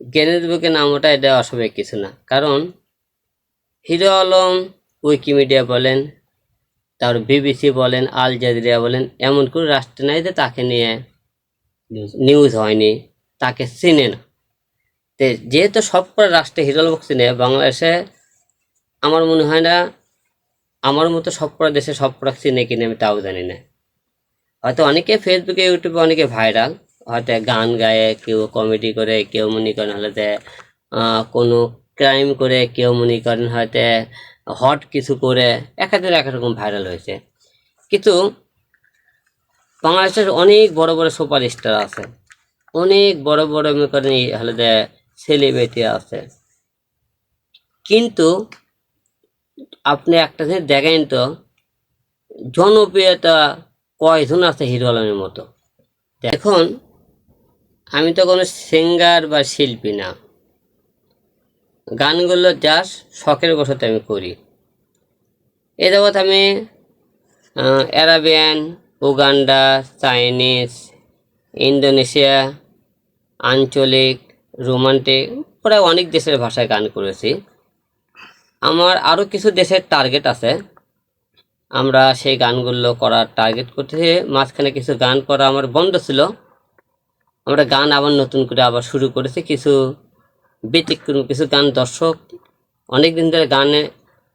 গেনেস বুকে নাম ওটা, এটা অস্বাভাবিক কিছু না। কারণ হিরো আলম উইকিমিডিয়া বলেন তারপর বিবিসি বলেন, আল জাজিরিয়া বলেন, এমন কোনো রাষ্ট্র নাই যে তাকে নিয়ে নিউজ হয়নি, তাকে চিনে না। তে যেহেতু সব করে রাষ্ট্রে হিরো আলম চিনে, বাংলাদেশে আমার মনে হয় না, আমার মতো সব কটা দেশে সব কটা চিনে কিনে আমি তাও জানি না। হয়তো অনেকে ফেসবুকে ইউটিউবে অনেকে ভাইরাল হয়তো গান গায়ে, কেউ কমেডি করে, কেউ মনে করেন হলে কোনো ক্রাইম করে, কেউ মনে করেন হয়তো হট কিছু করে এক একজন এক রকম ভাইরাল হয়েছে। কিন্তু বাংলাদেশের অনেক বড় বড় সুপার স্টার আছে। অনেক বড় বড় মনে করেন এই হলে সেলিব্রিটি আছে। কিন্তু আপনি একটা জিনিস দেখেন তো, জনপ্রিয়তা কয়জন আছে হিরো আলমের মতো? এখন আমি তো কোনো সিঙ্গার বা শিল্পী না। গানগুলো জাস্ট শখের বসতে আমি করি। এ যাবৎ আমি অ্যারাবিয়ান, উগান্ডা, চাইনিজ, ইন্দোনেশিয়া, আঞ্চলিক, রোমান্টিক, প্রায় অনেক দেশের ভাষায় গান করেছি। আমার আরও কিছু দেশের টার্গেট আছে। আমরা সেই গানগুলো করার টার্গেট করতে মাঝখানে কিছু গান করা আমার বন্ধ ছিল। আমরা গান আবার নতুন করে আবার শুরু করেছি। কিছু ব্যতিক্রম কিছু গান দর্শক অনেক দিন ধরে গানে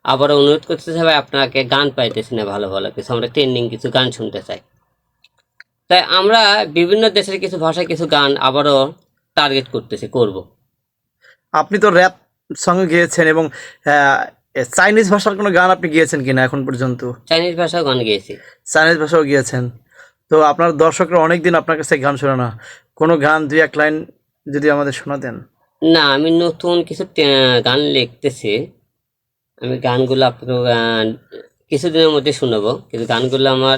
আবার অনুরোধ করতেছে ভাই আপনাকে গান পাইতেছি না ভালো ভালো কিছু। আমরা ট্রেন্ডিং কিছু গান শুনতে চাই। তাই আমরা বিভিন্ন দেশের কিছু ভাষায় কিছু গান আবারও টার্গেট করতেছি করব। আপনি তো র্যাপ সঙ্গে গিয়েছেন এবং চাইনিজ ভাষার কোনো গান আপনি গিয়েছেন কিনা এখন পর্যন্ত? চাইনিজ ভাষাও গান গেয়েছি। চাইনিজ ভাষাও গিয়েছেন। তো আপনার দর্শকরা অনেক দিন আপনার কাছে গান শোনে না। কোনো গান দুই এক লাইন যদি আমাদের শোনাতেন না আমি নতুন কিছু গান লিখতেছি। আমি গানগুলো আপনাকে কিছুদিনের মধ্যে শোনাবো। কিন্তু গানগুলো আমার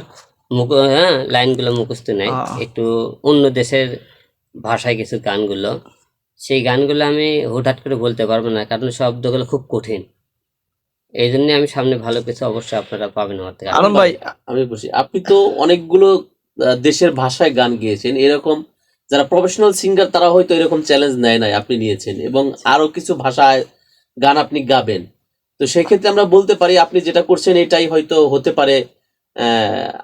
মুখ হ্যাঁ লাইনগুলো মুখস্থ নেই। একটু অন্য দেশের ভাষায় কিছু গানগুলো। সেই গানগুলো আমি হুটহাট করে বলতে পারব না কারণ শব্দগুলো খুব কঠিন। এই জন্য আমি সামনে ভালো কিছু অবশ্যই আপনারা পাবেন আমার থেকে। আলম ভাই আমি বলছি আপনি তো অনেকগুলো দেশের ভাষায় গান গেয়েছেন। এরকম যারা প্রফেশনাল সিঙ্গার তারা হয়তো এরকম চ্যালেঞ্জ নেয় নাই আপনি নিয়েছেন এবং আরও কিছু ভাষায় গান আপনি গাবেন। তো সেক্ষেত্রে আমরা বলতে পারি, আপনি যেটা করছেন এটাই হয়তো হতে পারে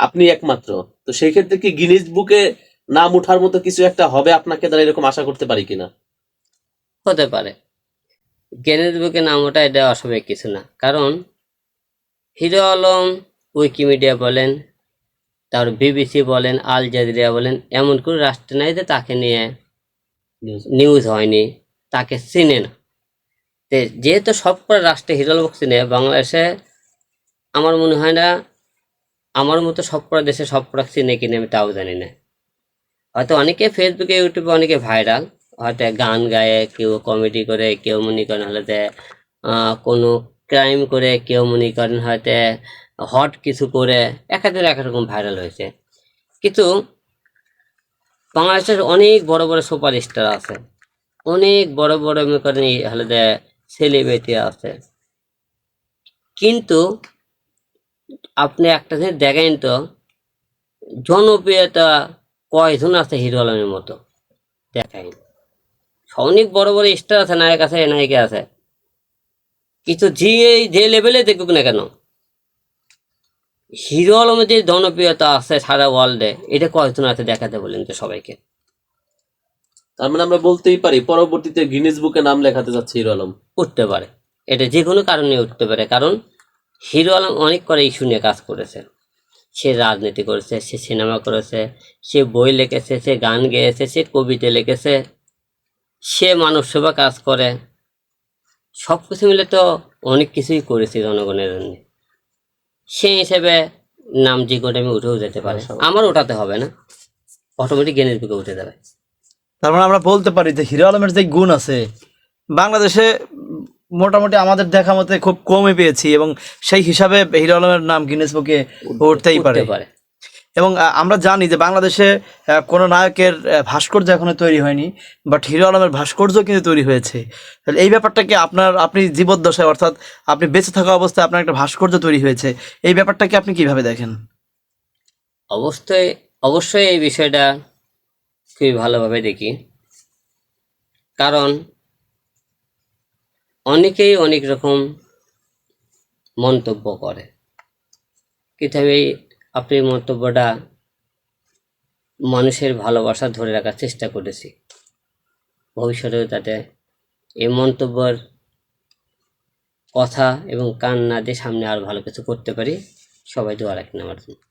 আপনি একমাত্র। তো সেই ক্ষেত্রে কি গিনিস বুকে নাম ওঠার মতো কিছু একটা হবে আপনাকে দ্বারা এরকম আশা করতে পারি কিনা? হতে পারে। গেনেস বুকে নাম ওঠা এটা অস্বাভাবিক কিছু না। কারণ হিরো আলম উইকিমিডিয়া বলেন তারপর বিবিসি বলেন, আল জাজিরিয়া বলেন, এমন কোনো রাষ্ট্র নাই যে তাকে নিয়ে নিউজ হয়নি, তাকে চিনে না। যেহেতু সব করে রাষ্ট্রে হিরো আলম চিনে বাংলাদেশে আমার মনে হয় না, আমার মতো সব কটা দেশে সব কটা চিনে কিনে আমি তাও জানি না। হয়তো অনেকে ফেসবুকে ইউটিউবে অনেকে ভাইরাল হয়তো গান গায়ে, কেউ কমেডি করে, কেউ মনে করেন হলে কোনো ক্রাইম করে, কেউ মনে করেন হয়তো হট কিছু করে এক একজন এক রকম ভাইরাল হয়েছে। কিন্তু বাংলাদেশের অনেক বড় বড় সুপার স্টার আছে। অনেক বড় বড় মনে করেন সেলিব্রিটি আছে। কিন্তু আপনি একটা জিনিস দেখেন তো, জনপ্রিয়তা কয়জন আছে হিরো আলমের মতো? দেখাই। অনেক বড় বড় স্টার আছে, নায়ক আছে, নায়িকা আছে। কিন্তু যে যে লেভেলে দেখুক না কেন হিরো আলমের যে জনপ্রিয়তা আছে সারা ওয়ার্ল্ডে এটা কয়েকজন আছে দেখাতে বলেন তো সবাইকে। তার মানে আমরা বলতেই পারি পরবর্তীতে গিনিস বুকে নাম লেখাতে যাচ্ছে হিরো আলম। উঠতে পারে। এটা যে কোনো কারণে উঠতে পারে কারণ হিরো আলম অনেক করে ইস্যু নিয়ে কাজ করেছে। সে রাজনীতি করেছে সে সিনেমা করেছে সে বই লিখেছে সে গান গেয়েছে সে কবিতা লিখেছে সে মানব সেবা কাজ করে। সব কিছু মিলে তো অনেক কিছুই করেছে জনগণের জন্য। সেই হিসেবে নাম যে করে আমি উঠেও যেতে পারে। আমার ওঠাতে হবে না। অটোমেটিক গেনের পিকে উঠে যাবে। তার মানে আমরা বলতে পারি যে হিরো আলমের যে গুণ আছে বাংলাদেশে মোটামুটি আমাদের দেখা মতে খুব কমই পেয়েছি এবং সেই হিসাবে হিরো আলমের নাম গিনেস বুকে উঠতেই পারে। এবং আমরা জানি যে বাংলাদেশে কোনো নায়কের ভাস্কর্য এখনও তৈরি হয়নি বাট হিরো আলমের ভাস্কর্য কিন্তু তৈরি হয়েছে। তাহলে এই ব্যাপারটাকে আপনার, আপনি জীবদ্দশায়, অর্থাৎ আপনি বেঁচে থাকা অবস্থায় আপনার একটা ভাস্কর্য তৈরি হয়েছে, এই ব্যাপারটাকে আপনি কীভাবে দেখেন? অবশ্যই অবশ্যই এই বিষয়টা খুবই ভালোভাবে দেখি। কারণ, অনেকেই অনেক রকম মন্তব্য করে। কিন্তু আমি আপনি মন্তব্যটা মানুষের ভালোবাসা ধরে রাখার চেষ্টা করেছি। ভবিষ্যতেও যাতে এই মন্তব্যর কথা এবং কান না দিয়ে সামনে আর ভালো কিছু করতে পারি। সবাই দোয়া রাখেন আমার জন্য।